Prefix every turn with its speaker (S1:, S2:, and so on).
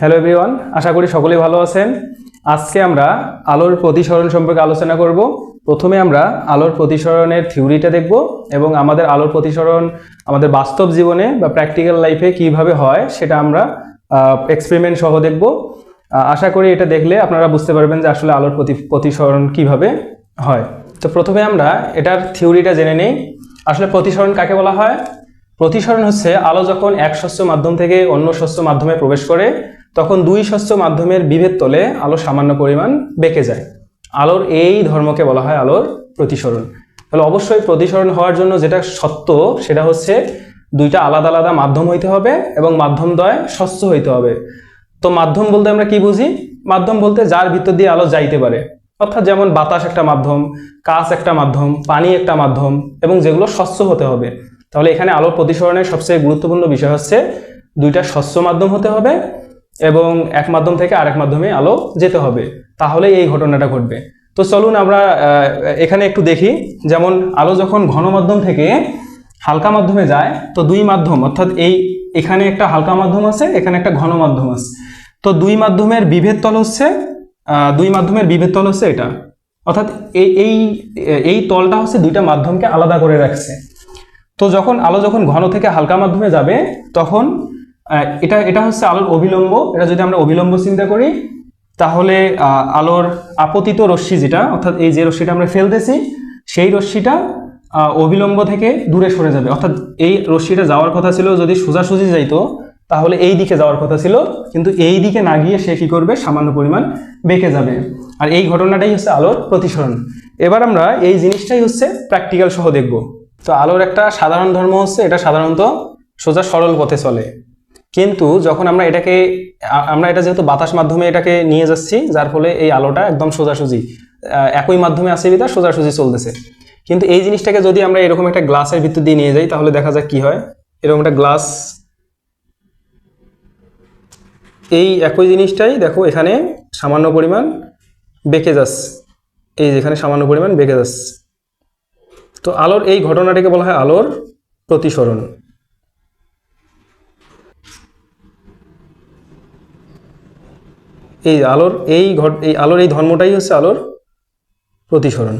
S1: Hello everyone আশা করি সকলেই ভালো আছেন। আজকে আমরা আলোর প্রতিসরণ সম্পর্কে আলোচনা করব। প্রথমে আমরা আলোর প্রতিসরণের থিওরিটা দেখব এবং আমাদের আলোর প্রতিসরণ আমাদের বাস্তব জীবনে বা প্র্যাকটিক্যাল লাইফে কীভাবে হয় সেটা আমরা এক্সপেরিমেন্ট সহ দেখব। আশা করি এটা দেখলে আপনারা বুঝতে পারবেন যে আসলে আলোর প্রতি প্রতিসরণ কীভাবে হয়। তো প্রথমে আমরা এটার থিওরিটা জেনে নেই। আসলে প্রতিসরণ কাকে বলা হয়? প্রতিসরণ হচ্ছে আলো যখন এক শস্য মাধ্যম থেকে অন্য শস্য মাধ্যমে প্রবেশ করে তখন দুই শস্য মাধ্যমের বিভেদ তলে আলো সামান্য পরিমাণ বেঁকে যায়। আলোর এই ধর্মকে বলা হয় আলোর প্রতিসরণ। তাহলে অবশ্যই প্রতিসরণ হওয়ার জন্য যেটা সত্য, সেটা হচ্ছে দুইটা আলাদা আলাদা মাধ্যম হইতে হবে এবং মাধ্যম দ্বয় স্বচ্ছ হইতে হবে। তো মাধ্যম বলতে আমরা কি বুঝি? মাধ্যম বলতে যার ভিতর দিয়ে আলো যাইতে পারে। অর্থাৎ যেমন বাতাস একটা মাধ্যম, কাঁচ একটা মাধ্যম, পানি একটা মাধ্যম এবং যেগুলো স্বচ্ছ হতে হবে। তাহলে এখানে আলোর প্রতিসরণের সবচেয়ে গুরুত্বপূর্ণ বিষয় হচ্ছে দুইটা স্বচ্ছ মাধ্যম হতে হবে এবং এক মাধ্যম থেকে আরেক মাধ্যমে আলো যেতে হবে। তাহলে এই ঘটনাটা ঘটবে। তো চলুন আমরা এখানে একটু দেখি। যেমন আলো যখন ঘন মাধ্যম থেকে হালকা মাধ্যমে যায়, তো দুই মাধ্যম, অর্থাৎ এই এখানে একটা হালকা মাধ্যম আছে, এখানে একটা ঘন মাধ্যম আছে। তো দুই মাধ্যমের বিভেদ তল হচ্ছে দুই মাধ্যমের বিভেদ তল হচ্ছে এটা। অর্থাৎ এই এই এই তলটা হচ্ছে দুইটা মাধ্যমকে আলাদা করে রাখছে। তো যখন আলো যখন ঘন থেকে হালকা মাধ্যমে যাবে, তখন এটা এটা হচ্ছে আলোর অবিলম্ব। এটা যদি আমরা অবিলম্ব চিন্তা করি, তাহলে আলোর আপতিত রশ্মি যেটা, অর্থাৎ এই যে রশ্মিটা আমরা ফেলতেছি, সেই রশ্মিটা অবিলম্ব থেকে দূরে সরে যাবে। অর্থাৎ এই রশ্মিটা যাওয়ার কথা ছিল, যদি সোজাসুজি যাইতো, তাহলে এই দিকে যাওয়ার কথা ছিল। কিন্তু এই দিকে না গিয়ে সে কি করবে? সামান্য পরিমাণ বেঁকে যাবে। আর এই ঘটনাটাই হচ্ছে আলোর প্রতিসরণ। এবার আমরা এই জিনিসটাই হচ্ছে প্র্যাকটিক্যাল সহ দেখব। তো আলোর একটা সাধারণ ধর্ম হচ্ছে, এটা সাধারণত সোজা সরল পথে চলে। কিন্তু যখন আমরা এটাকে আমরা এটা যেহেতু বাতাস মাধ্যমে এটাকে নিয়ে যাচ্ছি, যার ফলে এই আলোটা একদম সোজাসুজি একই মাধ্যমে আসে বিধা সোজাসুজি চলতেছে। কিন্তু এই জিনিসটাকে যদি আমরা এরকম একটা গ্লাসের ভিতর দিয়ে নিয়ে যাই, তাহলে দেখা যাক কি হয়। এরকম একটা গ্লাস, এই একই জিনিসটাই দেখো এখানে সামান্য পরিমাণ বেঁকে যাচ্ছে। এই যেখানে সামান্য পরিমাণ বেঁকে যাচ্ছে। তো আলোর এই ঘটনাটাকে বলা হয় আলোর প্রতিসরণ। এই আলোর এই ঘট এই আলোর এই ধর্মটাই হচ্ছে আলোর প্রতিসরণ।